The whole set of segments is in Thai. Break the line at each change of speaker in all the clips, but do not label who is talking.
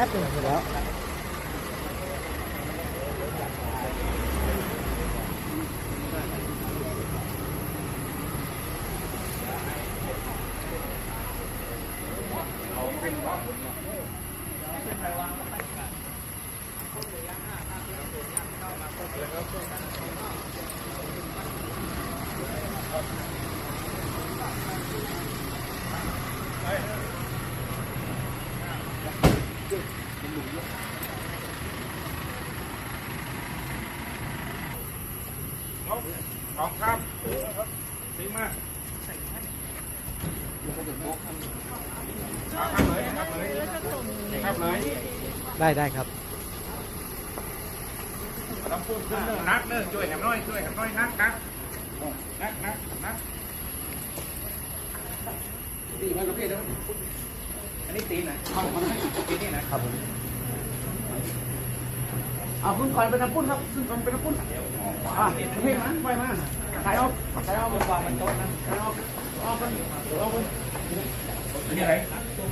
เดี๋ยวแป๊บหนึงเสร็จแล้ว
สองครับซื้อ มาครับเลยครับเลยครับเลย
ได้ได้ครับ
ต้องพูดขึ้นนักเนอะช่วยแหมน้อยช่วยแหมน้อยนักนักนักนักนักตีมันก็เพี้ยนอันนี้ตีนนะตีนี่นะครับ
ผม
เอาพุ่นก่อนเป็นน้ำพุ่นครับพุ่นก่อนเป็นน้ำพุ่นอะเพลงนั้นไปมาขายเอาขายเอาบนวางบนโต๊ะนะขายเอาเอาคนเอาคน
อันนี้อะไร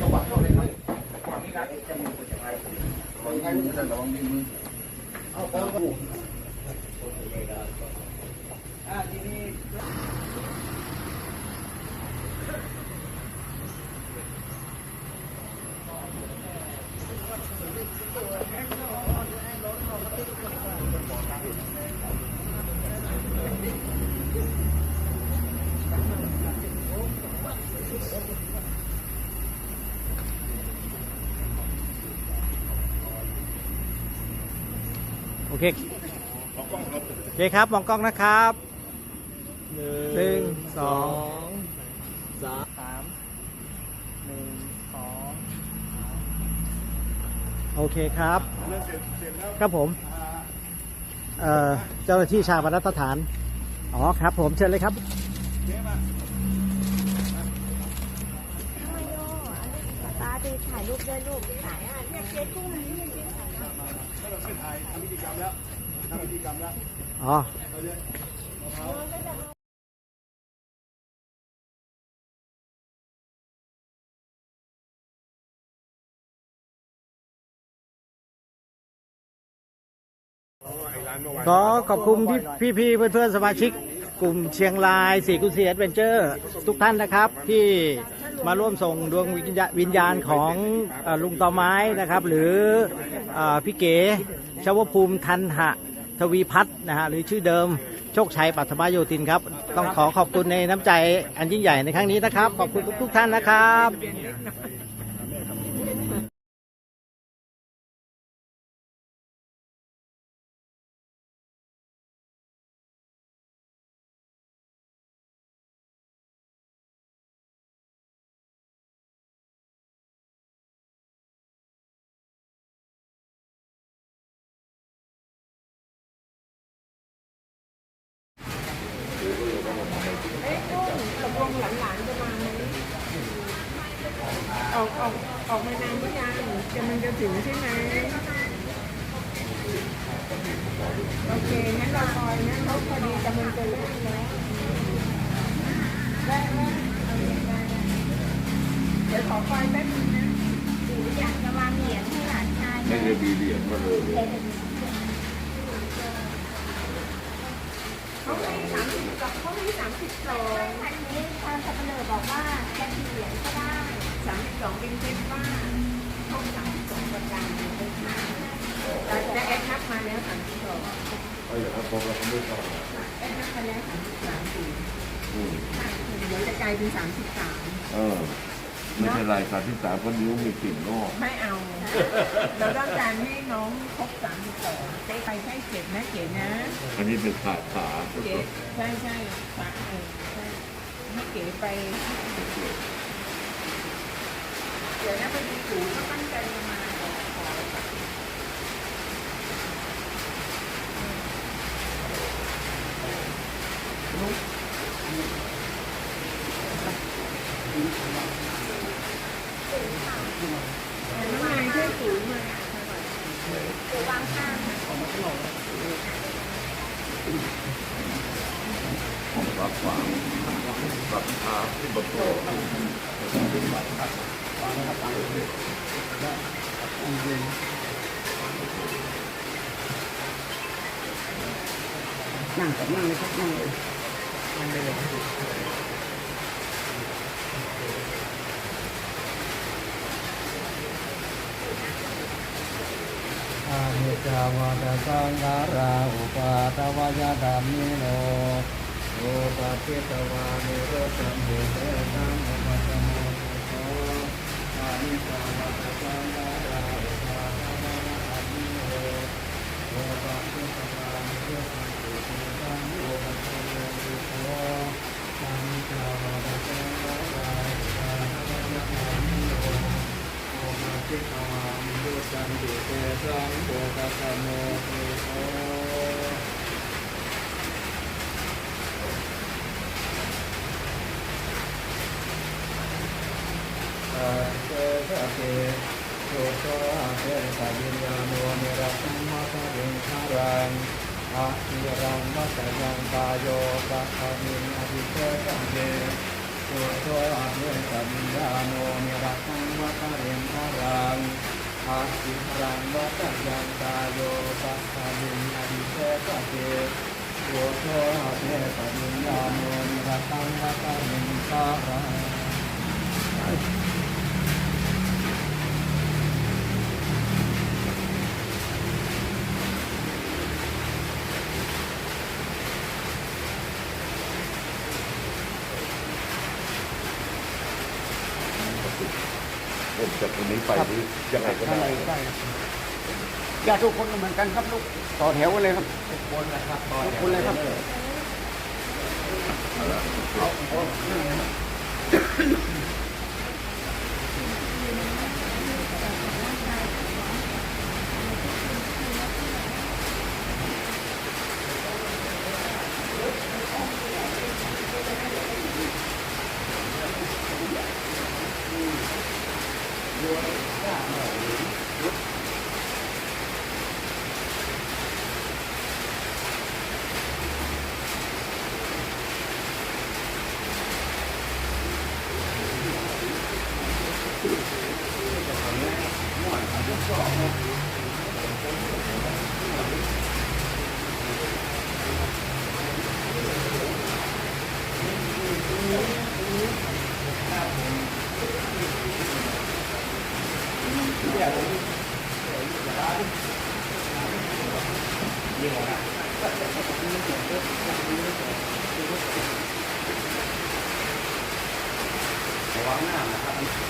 จังหวะเข้าเลยครับจังหวะนี้นะจะมีเป็นยังไงระวังมือระวังมือ
เอาเอาอ่าทีนี้
อเคโอเคครับมองกล้องนะครับหนึ่งสอง
สามหนึ่งสอง
โอเคครับครับผมเอ่อเจ้าหน้าที่ชาปนสถาน อ๋อครับผมเชิญเลยครับ
ตาไปถ่ายรูปด้วยรูปถ่ายอะเนี่ยเจ๊กุ้ง มันนี่เจ๊ถ่าย
อ๋อขอขอบคุณพี่พี่ๆเพื่อนๆสมาชิก กลุ่มเชียงรายสี่กุศลแอดเวนเจอร์ทุกท่านนะครับที่มาร่วมส่งดวงวิญญาวิญญาณของอลุงต่อไม้นะครับ หรืออพี่เก๋ชาวภูมิทันหะทวีพัฒน์นะฮะหรือชื่อเดิมโชคชัยปัทมาโยตินครับ ต้องขอขอบคุณในน้ำใจอันยิ่งใหญ่ในครั้งนี้นะครับ ขอบคุณทุกท่านนะครับ
จะถึงใช่ไหมโอเคงั้นเราคอยนะเขาพอดีกำลังจะเลิกแล้วได้ไหมเอาเลยได้ได้เดี๋ยวขอคอยแป๊บนึงนะหนูอยากจะวางเหรียญให้หลานชาย
ไม่ได้มีเหรียญมาเลย
เขาให้สามสิบกับเขาให้สามสิบสองพันนี้ทางสับเปลือบอกว่าจะเหรียญก็ได้สามสิบสองเป็นเทปว่า แต่แต่แอดนับมาแล้วสามสิบสอง
เอาอย่างนั้นผมเราไม่ต้อง
แอดนับมาแล้วสามสิบสามสี่เดี๋ยวจะกลายเป็นสามสิบสาม
เออไม่ใช่ไรสามที่สามเพราะนิ้วมีกลิ่นงอก
ไม่เอา เราต้องการให้น้องครบสามสิบสองไปใช่เจ็ดนะเจ็ดนะ
อันนี้เป็นขาขา
เก๋ใช่ใช่ปะเออใช่ให้เก๋ไปเดี๋ยวนะพอดีสูก็ตั้งใจจะมาขอขอแต่น้องนายช่วยสูงมาสูวางข้าง
รับขวางรับขาที่บนโต๊ะ
ริงนั่งกับนั่งเลยครับนั่งเลยนั่งเลยา
หิจาวะตสังขาราอุปาทวายาดามิโนโอปาทิตวานิโรธัมหิเตสังอุปัสสโมโตอาหิจาวะตสังขาราอุปาทวายาดามิโนโอปาทิตวานิโรธัมหิเตสังอุปัสสโมโตอาหิจาวาตสังขาราอุปาทวายาดามิโน โอมาทิตาวามิโยจันติเตสังโฆกัสสโมเทโออาเตสะเตโสโตอาเตสะวิญญาโนเนระสัม มาทะเริงคารังอาทิรังมัสยังตายโยปะคามิอภิเทสังเตโสโทอาเวสัญญาโนนิรัตังวัตเริงคารังอาทิรังวัตยังตาโยปัสสาลิอดิเตสะเกโสโทอาเวสัญญาโนนิรัตังวัตเริงคารัง
ผมจากตรงนี้ไปนี่ยังไงก็
ข้าง
ได้
ในได้ญาติทุกคนก็เหมือนกันครับลูกต่อแถวกันเลยครับ
ทุกคนนะครับต่อ
ทุก
แถ
ควนเลยครับ
Hãy subscribe cho kênh Ghiền Mì Gõ Để không bỏ lỡ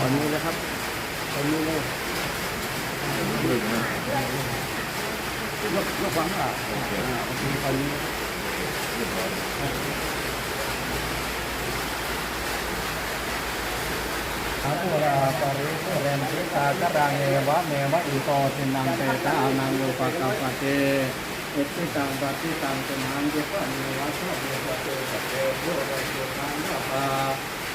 ตอนนี้เลยครับตอนนี้เลยยกยกวางอะโอเคโอเคตอนนี้อาภุราปริสุเรนติตากรังเอวะเมวะอิโตทินังเตตะอานังอุปะกัปะเตอิทิตังปัติตังตุนังเจปะเนวะสะเวปะเตปะเตโยระโยตังยะปา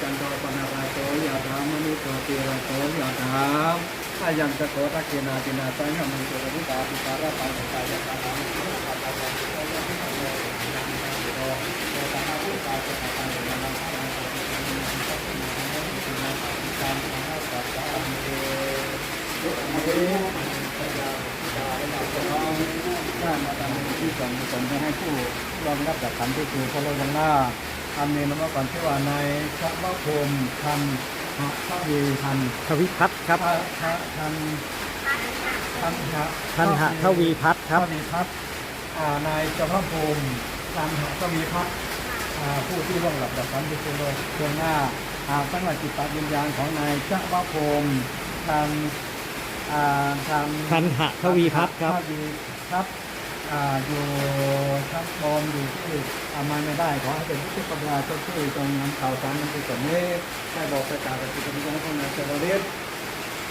จันโตปนาราโตยะธามณิโตติระโตยะธามอายันตโกตะเกนาตินาสัญญมังตุระวิตาปิการะปังกายะตานังสุขะตานังสุขะยะตานังสุขะยะตานังโตตะหะอุตาสะตะตังยะนังสังสังสังสังสังสังสังสังสังสังสังสังสังเตท่านอาจารย์ที่ส่งส่งไปให้ผู้รองรับจากขันที่คือพระโลยังหน้า อันนี้นว่าก่อนที่ว่าในพระบพรมทันหะพระวีทัน
ทวิพัฒน์ครับ
พระพระทันทันหะ
ท่านหะทวีพัฒน์ครับ
ทวีพัฒน์อ่านายเจ้าพระภูมิทันหะทวีพัฒน์อ่าผู้ที่ร่วงหลับดับฝันที่คือโลกเบื้องหน้าอ่าตั้งแต่จิตตวิญญาณของนายเจ้าพระภูมิทันอ่าทัน
ทันหะทวีพัฒน์ครับ
ทวีครับ อยู่ชั้งบนอยู่ที่อามาไม่ได้ขอให้เป็นผู้ปฏิบัติเจ้าที่ตรงนำข่าวสารมันเป็นส่งนี้ได้บอกประกาศกับจิตวิญญาณของนายเจริญฤ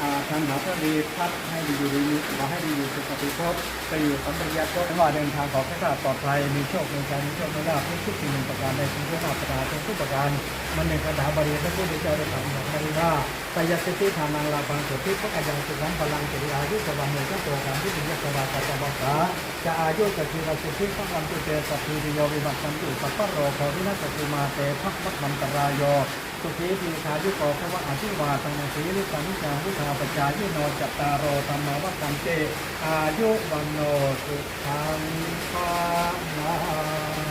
ทาทันหาพระดีพัดให้ดีอยู่ดีมีขอให้ดีอยู่สุขติภพไปอยู่สัมปริยะภพไม่ว่าเดินทางขอแค่ข้าปลอดภัยมีโชคมีชัยมีโชคมีลาภทุกทุกสิ่งหนึ่งประการใดทุกทุกนาประการทุกประการมันหนึ่งคาถาบริพระพุทธเจ้าได้ตรัสบอกไว้ว่าไตยสิทธิทานังลาภังสุทธิพระอายังสุขังพลังเจริญอายุสวังเมตโตการที่เป็นยศวาสัจวัสสาจะอายุจะชีวสุทธิพระอันตุเตสัพพิโยวิบัติสันตุสัพพโรโควินัสตุมาเตภะมัคมันตรายโย สุขีทีชายุโกภวะอธิวาตังสีลิสันจารุธาปจายุโนจัตตารโอธรรมวัตันเตอายุวันโนสุขังภาลัง